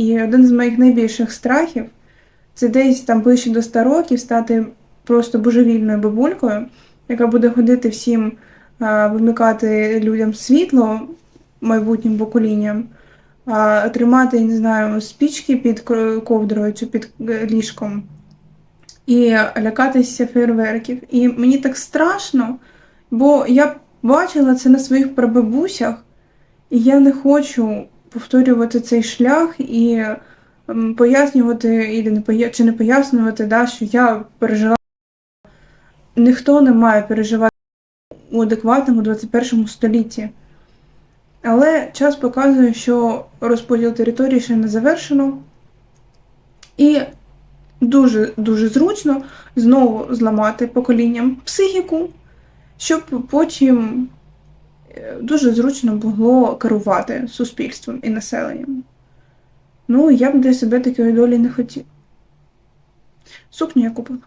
І один з моїх найбільших страхів це десь там ближче до 100 років стати просто божевільною бабулькою, яка буде ходити всім вимикати людям світло майбутнім поколінням, тримати, не знаю, спічки під ковдрою чи під е, ліжком і лякатися фейерверків. І мені так страшно, бо я бачила це на своїх прабабусях, і я не хочу повторювати цей шлях і пояснювати, і не чи не пояснювати, да, що я пережила. Ніхто не має переживати у адекватному 21 столітті. Але час показує, що розподіл території ще не завершено. І дуже дуже зручно знову зламати поколінням психіку, щоб потім дуже зручно могло керувати суспільством і населенням. Ну, я б для себе такої долі не хотів. Сукню я купила.